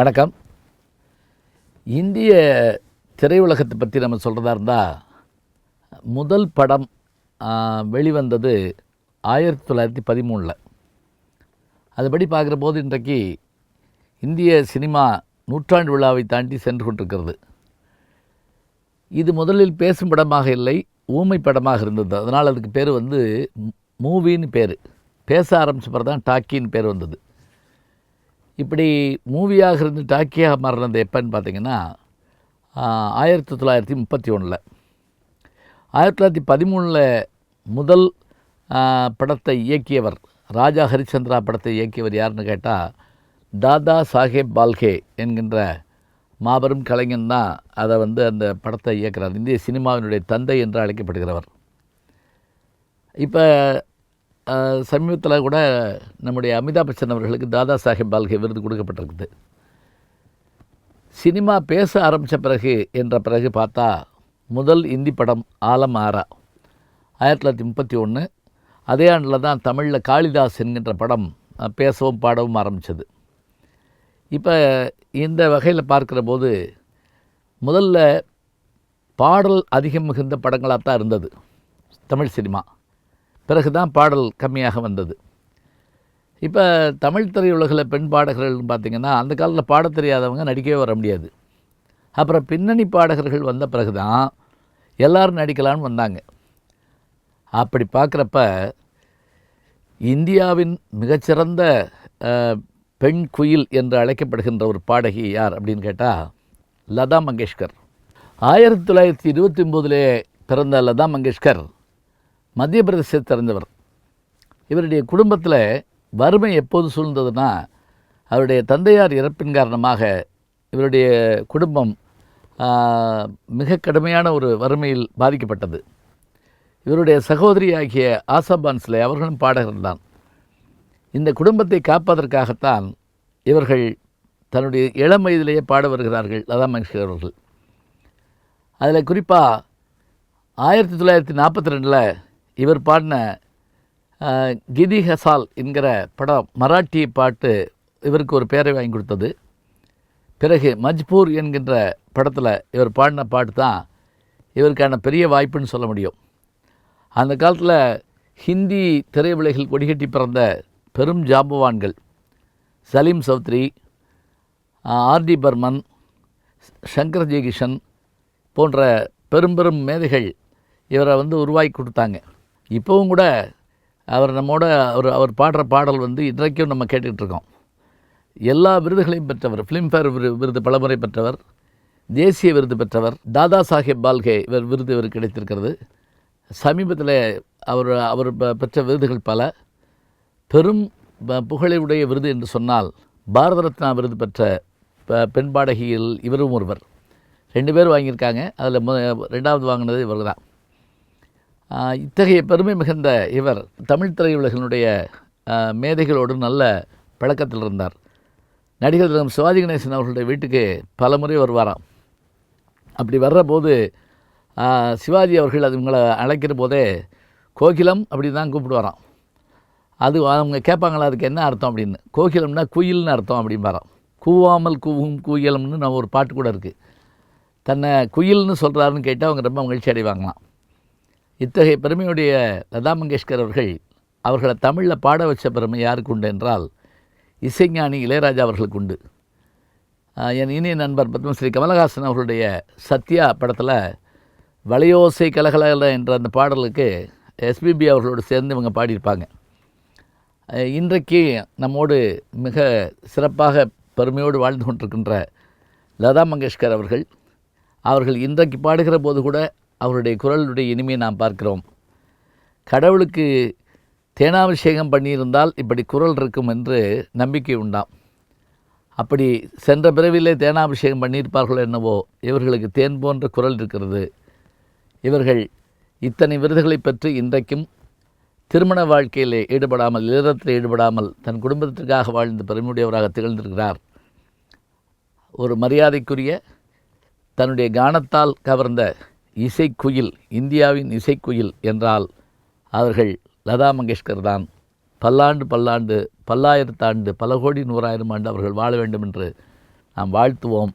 வணக்கம். இந்திய திரையுலகத்தை பற்றி நம்ம சொல்கிறதா இருந்தால் முதல் படம் வெளிவந்தது ஆயிரத்தி தொள்ளாயிரத்தி பதிமூணில் அதுபடி பார்க்குற போது இன்றைக்கு இந்திய சினிமா நூற்றாண்டு விழாவை தாண்டி சென்று கொண்டிருக்கிறது. இது முதலில் பேசும் படமாக இல்லை ஊமை படமாக இருந்தது. அதனால் அதுக்கு பேர் வந்து மூவின்னு பேர். பேச ஆரம்பிச்சப்பறம் தான் டாக்கின்னு பேர் வந்தது. இப்படி மூவியாக இருந்து டாக்கியாக மாறினது எப்போன்னு பார்த்தீங்கன்னா ஆயிரத்தி தொள்ளாயிரத்தி முப்பத்தி ஒன்றில் ஆயிரத்தி தொள்ளாயிரத்தி பதிமூணில் முதல் படத்தை இயக்கியவர் ராஜா ஹரிச்சந்திரா படத்தை இயக்கியவர் யாருன்னு கேட்டால் தாதா சாஹேப் பால்கே என்கின்ற மாபெரும் கலைஞன் தான் அதை வந்து அந்த படத்தை இயக்கிறார். இந்திய சினிமாவினுடைய தந்தை என்று அழைக்கப்படுகிறவர். இப்போ சமீபத்தில் கூட நம்முடைய அமிதாப் பச்சன் அவர்களுக்கு தாதா சாஹேப் பால்கே விருது கொடுக்கப்பட்டிருக்குது. சினிமா பேச ஆரம்பித்த பிறகு என்ற பிறகு பார்த்தா முதல் இந்தி படம் ஆலம் ஆரா ஆயிரத்தி தொள்ளாயிரத்தி முப்பத்தி ஒன்று அதே ஆண்டில் தான் தமிழில் காளிதாஸ் என்கின்ற படம் பேசவும் பாடவும் ஆரம்பித்தது இப்போ இந்த வகையில் பார்க்கிற போது முதல்ல பாடல் அதிகம் மிகுந்த படங்களாக தான் இருந்தது தமிழ் சினிமா. பிறகு தான் பாடல் கம்மியாக வந்தது. இப்போ தமிழ் திரையுலகில் பெண் பாடகர்கள்னு பார்த்திங்கன்னா அந்த காலத்தில் பாடத் தெரியாதவங்க நடிக்கவே வர முடியாது. அப்புறம் பின்னணி பாடகர்கள் வந்த பிறகு தான் எல்லோரும் நடிக்கலான்னு வந்தாங்க. அப்படி பார்க்குறப்ப இந்தியாவின் மிகச்சிறந்த பெண் குயில் என்று அழைக்கப்படுகின்ற ஒரு பாடகி யார் அப்படின்னு கேட்டால் லதா மங்கேஷ்கர். ஆயிரத்தி தொள்ளாயிரத்தி இருபத்தி ஒம்போதிலே பிறந்த லதா மங்கேஷ்கர். மத்திய பிரதேசத்தை திறந்தவர் இவருடைய குடும்பத்தில் வறுமை எப்போது சூழ்ந்ததுன்னா அவருடைய தந்தையார் இறப்பின் காரணமாக இவருடைய குடும்பம் மிக கடுமையான ஒரு வறுமையில் பாதிக்கப்பட்டது. இவருடைய சகோதரி ஆகிய ஆசாபான்ஸ்லே அவர்களும் பாடகர்கள் தான். இந்த குடும்பத்தை காப்பதற்காகத்தான் இவர்கள் தன்னுடைய இளம் வயதிலேயே பாட வருகிறார்கள் லதா மங்கேஷ்கர் அவர்கள். அதில் குறிப்பாக ஆயிரத்தி தொள்ளாயிரத்தி நாற்பத்தி ரெண்டில் இவர் பாடின கிதி ஹசால் என்கிற படம் மராட்டி பாட்டு இவருக்கு ஒரு பேரை வாங்கி கொடுத்தது. பிறகு மஜ்பூர் என்கின்ற படத்தில் இவர் பாடின பாட்டு தான் இவருக்கான பெரிய வாய்ப்புன்னு சொல்ல முடியும். அந்த காலத்தில் ஹிந்தி திரைவிலைகள் கொடிகட்டி பிறந்த பெரும் ஜாம்பவான்கள் சலீம் சௌத்ரி ஆர்டி பர்மன் சங்கர் ஜெய்கிஷன் போன்ற பெரும் பெரும் மேதைகள் இவரை வந்து உருவாக்கி கொடுத்தாங்க. இப்போவும் கூட அவர் நம்மோட அவர் அவர் பாடுற பாடல் வந்து இன்றைக்கும் நம்ம கேட்டுக்கிட்டு இருக்கோம் எல்லா விருதுகளையும் பெற்றவர் ஃபிலிம்ஃபேர் விரு விருது பலமுறை பெற்றவர் தேசிய விருது பெற்றவர் தாதா சாஹேப் பால்கே இவர் விருது இவருக்கு கிடைத்திருக்கிறது. சமீபத்தில் அவர் அவர் பெற்ற விருதுகள் பல. பெரும் ப- புகழையுடைய விருது என்று சொன்னால் பாரத ரத்னா விருது பெற்ற ப- பெண் பாடகியில் இவரும் ஒருவர். ரெண்டு பேர் வாங்கியிருக்காங்க. அதில் மு ரெண்டாவது வாங்கினது இவர் தான் இத்தகைய பெருமை மிகுந்த இவர் தமிழ் திரையுலகினுடைய மேதைகளோடு நல்ல பழக்கத்தில் இருந்தார். நடிகர் திலகம் சிவாஜி கணேசன் அவர்களுடைய வீட்டுக்கு பல முறை வருவாராம். அப்படி வர்ற போது சிவாஜி அவர்கள் அது இவங்களை அழைக்கிற போதே கோகிலம் அப்படி தான் கூப்பிடுவாராம். அது அவங்க கேட்பாங்களா அதுக்கு என்ன அர்த்தம் அப்படின்னு. கோகிலம்னா குயில்னு அர்த்தம் அப்படிம்பாராம். கூவாமல் கூவும் குயிலம்னு நம்ம ஒரு பாட்டு கூட இருக்குது தன்னை குயில்னு சொல்கிறாருன்னு கேட்டால் அவங்க ரொம்ப மகிழ்ச்சி அடைவாங்களாம். இத்தகைய பெருமையுடைய லதா மங்கேஷ்கர் அவர்கள் அவர்களை தமிழில் பாட வச்ச பெருமை யாருக்கு உண்டு என்றால் இசைஞானி இளையராஜா அவர்களுக்கு உண்டு. என் இனிய நண்பர் பத்மஸ்ரீ கமலஹாசன் அவர்களுடைய சத்யா படத்தில் வளையோசை கலகலகல என்ற அந்த பாடலுக்கு எஸ்பிபி அவர்களோடு சேர்ந்து இவங்க பாடியிருப்பாங்க. இன்றைக்கு நம்மோடு மிக சிறப்பாக பெருமையோடு வாழ்ந்து கொண்டிருக்கின்ற லதா மங்கேஷ்கர் அவர்கள் அவர்கள் இன்றைக்கு பாடுகிற போது கூட அவருடைய குரலுடைய இனிமையை நாம் பார்க்கிறோம். கடவுளுக்கு தேனாபிஷேகம் பண்ணியிருந்தால் இப்படி குரல் இருக்கும் என்று நம்பிக்கை உண்டாம். அப்படி சென்ற பிறவிலே தேனாபிஷேகம் பண்ணியிருப்பார்களோ என்னவோ இவர்களுக்கு தேன் போன்ற குரல் இருக்கிறது. இவர்கள் இத்தனை விருதுகளை பெற்று இன்றைக்கும் திருமண வாழ்க்கையிலே ஈடுபடாமல் இல்லறத்தில் ஈடுபடாமல் தன் குடும்பத்திற்காக வாழ்ந்த பெருமையுடையவராக திகழ்ந்திருக்கிறார். ஒரு மரியாதைக்குரிய தன்னுடைய கானத்தால் கவர்ந்த இசைக்குயில் இந்தியாவின் இசைக்குயில் என்றால் அவர்கள் லதா மங்கேஷ்கர் தான். பல்லாண்டு பல்லாண்டு பல்லாயிரத்தாண்டு பல கோடி நூறாயிரம் ஆண்டு அவர்கள் வாழ வேண்டும் என்று நாம் வாழ்த்துவோம்.